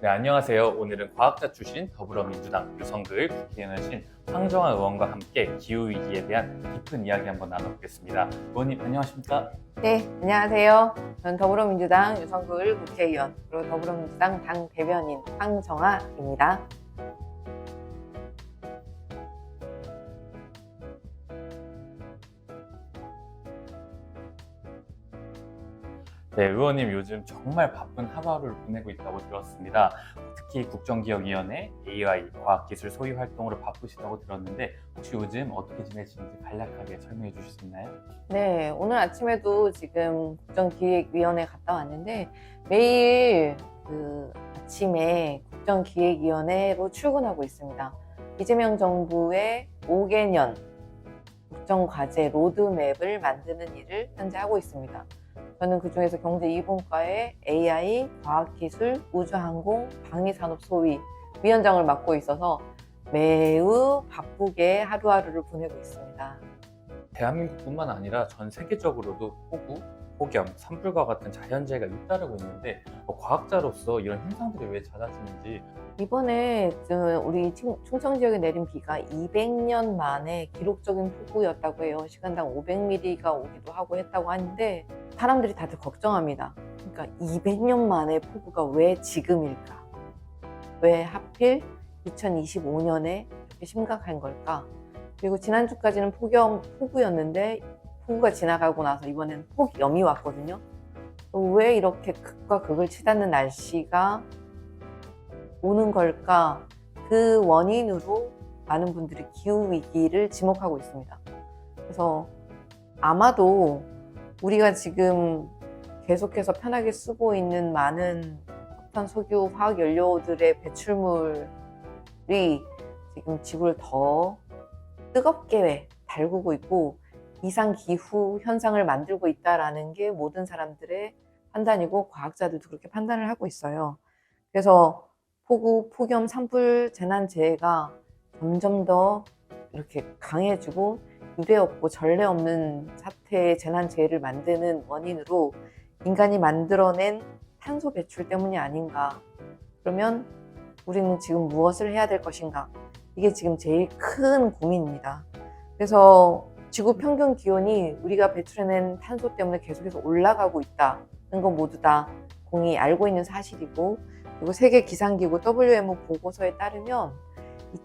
네, 안녕하세요. 오늘은 과학자 출신 더불어민주당 유성글 국회의원이신 황정아 의원과 함께 기후위기에 대한 깊은 이야기 한번 나눠보겠습니다. 의원님, 안녕하십니까? 네, 안녕하세요. 저는 더불어민주당 유성글 국회의원, 그리고 더불어민주당 당 대변인 황정아입니다. 네, 의원님 요즘 정말 바쁜 하루하루를 보내고 있다고 들었습니다. 특히 국정기억위원회 AI 과학기술 소유 활동으로 바쁘시다고 들었는데 혹시 요즘 어떻게 지내시는지 간략하게 설명해 주실 수 있나요? 네, 오늘 아침에도 지금 국정기획위원회 갔다 왔는데 매일 그 아침에 국정기획위원회로 출근하고 있습니다. 이재명 정부의 5개년 국정과제 로드맵을 만드는 일을 현재 하고 있습니다. 저는 그 중에서 경제 2분과의 AI, 과학기술, 우주항공, 방위산업 소위 위원장을 맡고 있어서 매우 바쁘게 하루하루를 보내고 있습니다. 대한민국뿐만 아니라 전 세계적으로도 폭우, 폭염, 산불과 같은 자연재해가 잇따르고 있는데 어, 과학자로서 이런 현상들이 왜 잦아지는지 이번에 그 우리 충- 충청 지역에 내린 비가 200년 만에 기록적인 폭우였다고 해요. 시간당 500mm가 오기도 하고 했다고 하는데 사람들이 다들 걱정합니다. 그러니까 200년 만에 폭우가 왜 지금일까? 왜 하필 2025년에 이렇게 심각한 걸까? 그리고 지난주까지는 폭염, 폭우였는데 폭우가 지나가고 나서 이번엔 폭염이 왔거든요. 왜 이렇게 극과 극을 치닫는 날씨가 오는 걸까? 그 원인으로 많은 분들이 기후 위기를 지목하고 있습니다. 그래서 아마도 우리가 지금 계속해서 편하게 쓰고 있는 많은 석탄, 석유, 화학 연료들의 배출물이 지금 지구를 더 뜨겁게 달구고 있고 이상 기후 현상을 만들고 있다라는 게 모든 사람들의 판단이고 과학자들도 그렇게 판단을 하고 있어요. 그래서 폭우, 폭염, 산불, 재난, 재해가 점점 더 이렇게 강해지고 유례 없고 전례 없는 사태의 재난, 재해를 만드는 원인으로 인간이 만들어낸 탄소 배출 때문이 아닌가. 그러면 우리는 지금 무엇을 해야 될 것인가. 이게 지금 제일 큰 고민입니다. 그래서 지구 평균 기온이 우리가 배출해낸 탄소 때문에 계속해서 올라가고 있다는 건 모두 다 공이 알고 있는 사실이고 그리고 세계 기상기구 WMO 보고서에 따르면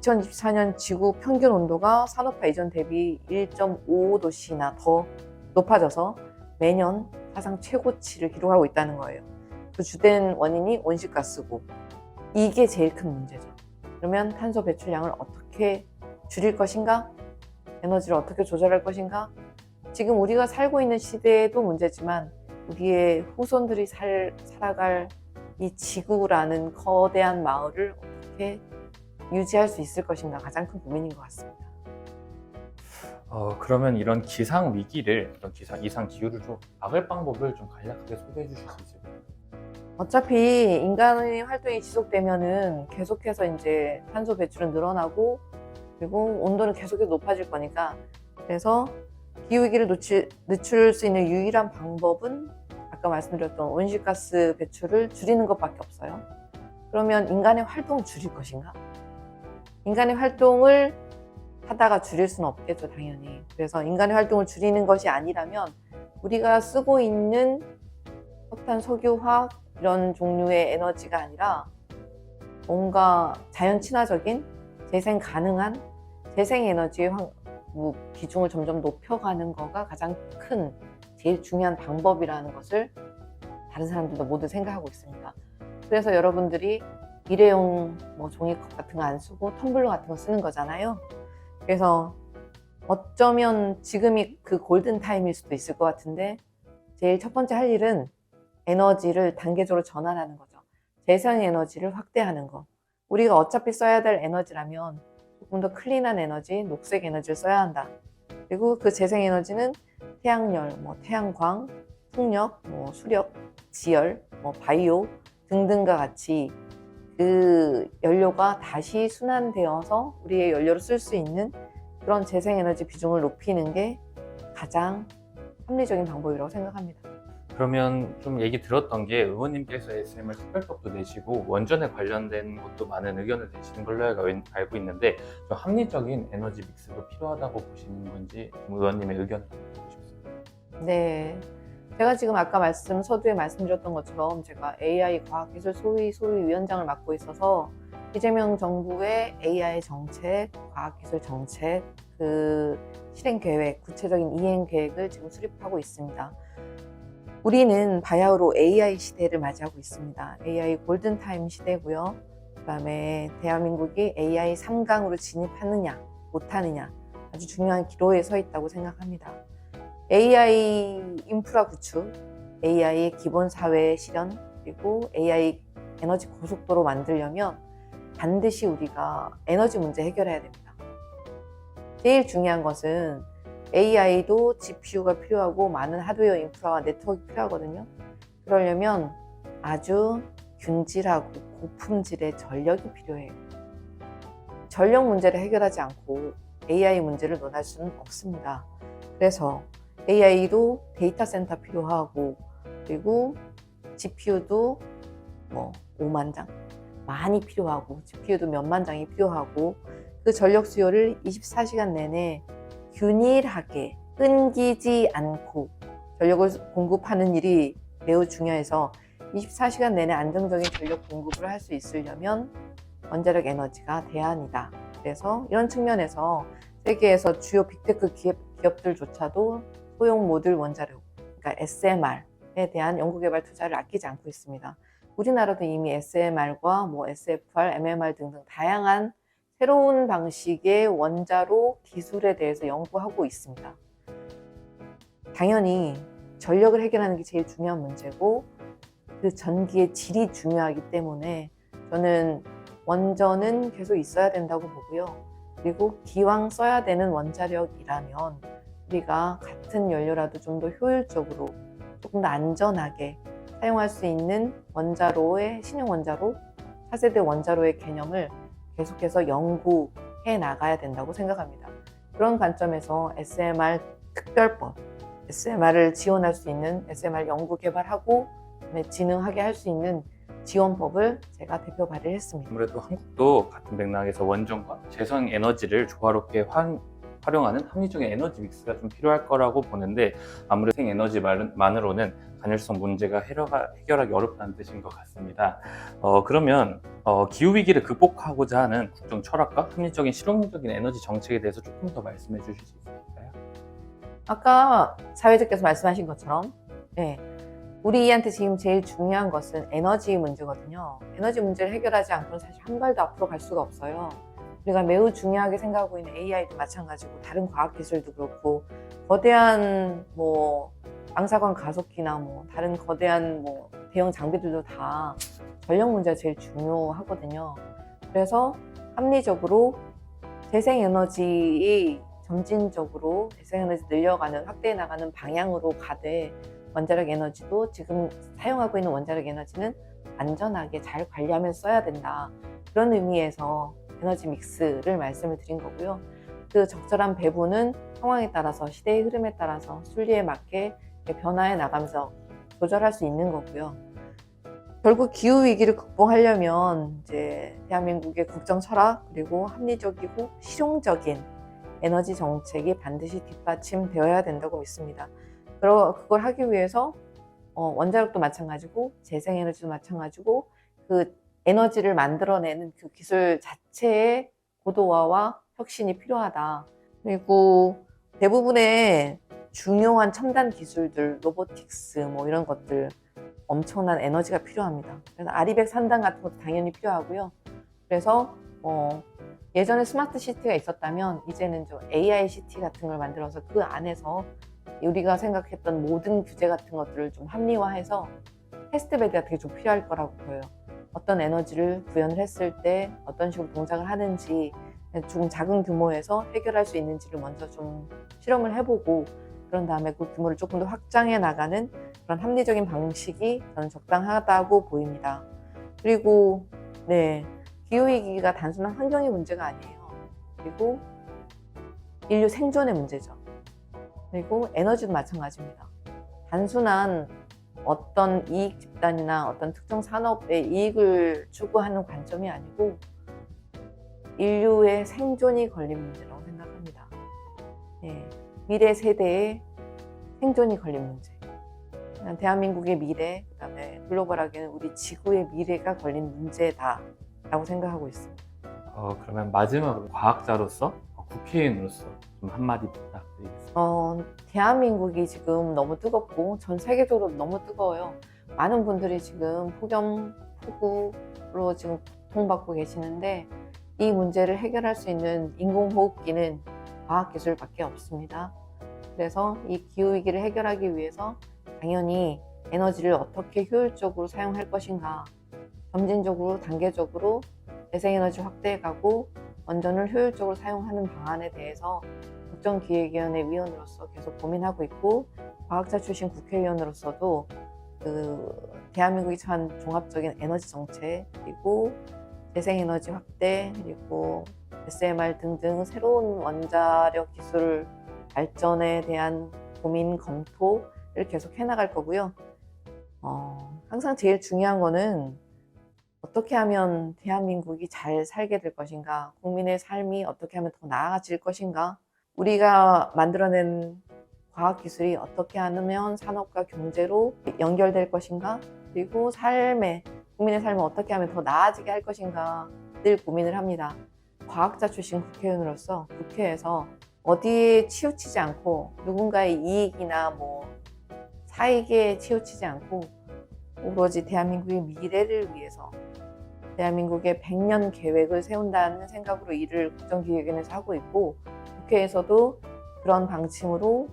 2024년 지구 평균 온도가 산업화 이전 대비 1.55도씨나 더 높아져서 매년 사상 최고치를 기록하고 있다는 거예요. 그 주된 원인이 온실가스고 이게 제일 큰 문제죠. 그러면 탄소 배출량을 어떻게 줄일 것인가? 에너지를 어떻게 조절할 것인가? 지금 우리가 살고 있는 시대에도 문제지만 우리의 후손들이 살, 살아갈 이 지구라는 거대한 마을을 어떻게 유지할 수 있을 것인가 가장 큰 고민인 것 같습니다. 어, 그러면 이런 기상 위기를 이런 기상 이상 기후를 좀 막을 방법을 좀 간략하게 소개해 주실 수 있을까요? 어차피 인간의 활동이 지속되면은 계속해서 이제 탄소 배출은 늘어나고 그리고 온도는 계속해서 높아질 거니까 그래서 기후위기를 늦출 수 있는 유일한 방법은 아까 말씀드렸던 온실가스 배출을 줄이는 것밖에 없어요. 그러면 인간의 활동을 줄일 것인가? 인간의 활동을 하다가 줄일 수는 없겠죠, 당연히. 그래서 인간의 활동을 줄이는 것이 아니라면 우리가 쓰고 있는 석탄, 석유, 화학 이런 종류의 에너지가 아니라 뭔가 자연 친화적인 재생 가능한 재생 에너지의 황- 뭐 점점 높여가는 거가 가장 큰 제일 중요한 방법이라는 것을 다른 사람들도 모두 생각하고 있습니다. 그래서 여러분들이 일회용 뭐 종이컵 같은 거 안 쓰고 텀블러 같은 거 쓰는 거잖아요. 그래서 어쩌면 지금이 그 골든 타임일 수도 있을 것 같은데 제일 첫 번째 할 일은 에너지를 단계적으로 전환하는 거죠. 재생 에너지를 확대하는 거. 우리가 어차피 써야 될 에너지라면 조금 더 클린한 에너지, 녹색 에너지를 써야 한다. 그리고 그 재생 에너지는 태양열, 뭐 태양광, 풍력, 뭐 수력, 지열, 뭐 바이오 등등과 같이 그 연료가 다시 순환되어서 우리의 연료로 쓸 수 있는 그런 재생 에너지 비중을 높이는 게 가장 합리적인 방법이라고 생각합니다. 그러면 좀 얘기 들었던 게 의원님께서 SMR 특별법도 내시고 원전에 관련된 것도 많은 의견을 내시는 걸로 알고- 있는데 좀 합리적인 에너지 믹스도 필요하다고 보시는 건지 좀 의원님의 의견을 듣고 싶습니다. 네. 제가 지금 아까 말씀, 서두에 말씀드렸던 것처럼 제가 AI 과학기술 소위 소위 위원장을 맡고 있어서 이재명 정부의 AI 정책, 과학기술 정책, 그 실행 계획, 구체적인 이행 계획을 지금 수립하고 있습니다. 우리는 바야흐로 AI 시대를 맞이하고 있습니다. AI 골든타임 시대고요. 그다음에 대한민국이 AI 3강으로 진입하느냐, 못하느냐 아주 중요한 기로에 서 있다고 생각합니다. AI 인프라 구축, AI 기본 사회 실현, 그리고 AI 에너지 고속도로 만들려면 반드시 우리가 에너지 문제 해결해야 됩니다. 제일 중요한 것은 AI도 GPU가 필요하고 많은 하드웨어 인프라와 네트워크 필요하거든요. 그러려면 아주 균질하고 고품질의 전력이 필요해요. 전력 문제를 해결하지 않고 AI 문제를 논할 수는 없습니다. 그래서 AI도 데이터 센터 필요하고 그리고 GPU도 뭐 5만 장 많이 필요하고 GPU도 몇만 장이 필요하고 그 전력 수요를 24시간 내내 균일하게 끊기지 않고 전력을 공급하는 일이 매우 중요해서 24시간 내내 안정적인 전력 공급을 할 수 있으려면 원자력 에너지가 대안이다. 그래서 이런 측면에서 세계에서 주요 빅테크 기업, 기업들조차도 소형 모듈 원자력, 그러니까 SMR에 대한 연구개발 투자를 아끼지 않고 있습니다. 우리나라도 이미 SMR과 뭐 SFR, MMR 등등 다양한 새로운 방식의 원자로 기술에 대해서 연구하고 있습니다. 당연히 전력을 해결하는 게 제일 중요한 문제고 그 전기의 질이 중요하기 때문에 저는 원전은 계속 있어야 된다고 보고요. 그리고 기왕 써야 되는 원자력이라면 우리가 같은 연료라도 좀 더 효율적으로 조금 더 안전하게 사용할 수 있는 원자로의 신형 원자로, 차세대 원자로의 개념을 계속해서 연구해 나가야 된다고 생각합니다. 그런 관점에서 SMR 특별법, SMR을 지원할 수 있는 SMR 연구 개발하고 진흥하게 할 수 있는 지원법을 제가 대표 발의를 했습니다. 아무래도 한국도 같은 맥락에서 원전과 재생 에너지를 조화롭게 활- 활용하는 합리적인 에너지 믹스가 좀 필요할 거라고 보는데 아무래도 생 에너지만으로는 간헐성 문제가 해결하- 해결하기 어렵다는 뜻인 것 같습니다. 어, 그러면 어, 기후 위기를 극복하고자 하는 국정 철학과 합리적인 실용적인 에너지 정책에 대해서 조금 더 말씀해 주실 수 있을까요? 아까 사회자께서 말씀하신 것처럼 네, 우리한테 지금 제일 중요한 것은 에너지 문제거든요. 에너지 문제를 해결하지 않고는 사실 한 발도 앞으로 갈 수가 없어요. 우리가 매우 중요하게 생각하고 있는 AI도 마찬가지고 다른 과학 기술도 그렇고 거대한 뭐 방사광 가속기나 뭐 다른 거대한 뭐 대형 장비들도 다 전력 문제가 제일 중요하거든요. 그래서 합리적으로 재생에너지의 점진적으로 재생에너지 늘려가는 확대해 나가는 방향으로 가되 원자력 에너지도 지금 사용하고 있는 원자력 에너지는 안전하게 잘 관리하면서 써야 된다. 그런 의미에서 에너지 믹스를 말씀을 드린 거고요. 그 적절한 배분은 상황에 따라서 시대의 흐름에 따라서 순리에 맞게 변화해 나가면서 조절할 수 있는 거고요. 결국 기후 위기를 극복하려면 이제 대한민국의 국정 철학 그리고 합리적이고 실용적인 에너지 정책이 반드시 뒷받침되어야 된다고 믿습니다. 그러, 그걸 하기 위해서 어, 원자력도 마찬가지고 재생에너지도 마찬가지고 그 에너지를 만들어내는 그 기술 자체의 고도화와 혁신이 필요하다. 그리고 대부분의 중요한 첨단 기술들, 로보틱스 뭐 이런 것들 엄청난 에너지가 필요합니다. 그래서 아리백 산단 같은 것도 당연히 필요하고요. 그래서 어, 예전에 스마트 시티가 있었다면 이제는 좀 AI 시티 같은 걸 만들어서 그 안에서 우리가 생각했던 모든 규제 같은 것들을 좀 합리화해서 테스트베드가 되게 좀 필요할 거라고 보여요. 어떤 에너지를 구현을 했을 때 어떤 식으로 동작을 하는지 조금 작은 규모에서 해결할 수 있는지를 먼저 좀 실험을 해보고 그런 다음에 그 규모를 조금 더 확장해 나가는 그런 합리적인 방식이 저는 적당하다고 보입니다. 그리고 네 기후위기가 단순한 환경의 문제가 아니에요. 그리고 인류 생존의 문제죠. 그리고 에너지도 마찬가지입니다. 단순한 어떤 이익 집단이나 어떤 특정 산업의 이익을 추구하는 관점이 아니고 인류의 생존이 걸린 문제라고 생각합니다. 예, 미래 세대의 생존이 걸린 문제. 대한민국의 미래, 그다음에 글로벌하게는 우리 지구의 미래가 걸린 문제다라고 생각하고 있습니다. 어, 그러면 마지막으로 과학자로서 어, 국회의원으로서 좀 한마디 부탁드리겠습니다. 어, 대한민국이 지금 너무 뜨겁고 전 세계적으로 너무 뜨거워요. 많은 분들이 지금 폭염, 폭우로 지금 고통받고 계시는데 이 문제를 해결할 수 있는 인공호흡기는 과학기술밖에 없습니다. 그래서 이 기후위기를 해결하기 위해서 당연히 에너지를 어떻게 효율적으로 사용할 것인가 점진적으로 단계적으로 재생에너지 확대해 가고 원전을 효율적으로 사용하는 방안에 대해서 국정기획위원회 위원으로서 계속 고민하고 있고 과학자 출신 국회의원으로서도 그 대한민국이 처한 종합적인 에너지 정책 그리고 재생에너지 확대 그리고 SMR 등등 새로운 원자력 기술 발전에 대한 고민 검토를 계속 해나갈 거고요. 어, 항상 제일 중요한 거는 어떻게 하면 대한민국이 잘 살게 될 것인가, 국민의 삶이 어떻게 하면 더 나아질 것인가, 우리가 만들어낸 과학기술이 어떻게 하면 산업과 경제로 연결될 것인가, 그리고 삶에, 국민의 삶을 어떻게 하면 더 나아지게 할 것인가 늘 고민을 합니다. 과학자 출신 국회의원으로서 국회에서 어디에 치우치지 않고 누군가의 이익이나 뭐 사익에 치우치지 않고 오로지 대한민국의 미래를 위해서 대한민국의 100년 계획을 세운다는 생각으로 일을 국정기획위원회에서 하고 있고 국회에서도 그런 방침으로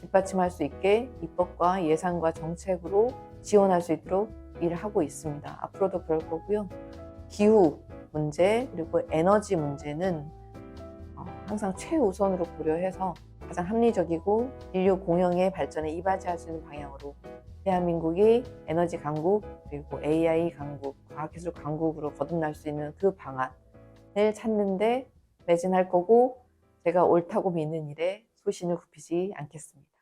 뒷받침할 수 있게 입법과 예산과 정책으로 지원할 수 있도록 일을 하고 있습니다. 앞으로도 그럴 거고요. 기후 문제 그리고 에너지 문제는 어, 항상 최우선으로 고려해서 가장 합리적이고 인류 공영의 발전에 이바지할 수 있는 방향으로 대한민국이 에너지 강국 그리고 AI 강국, 과학기술 강국으로 거듭날 수 있는 그 방안을 찾는데 매진할 거고 제가 옳다고 믿는 일에 소신을 굽히지 않겠습니다.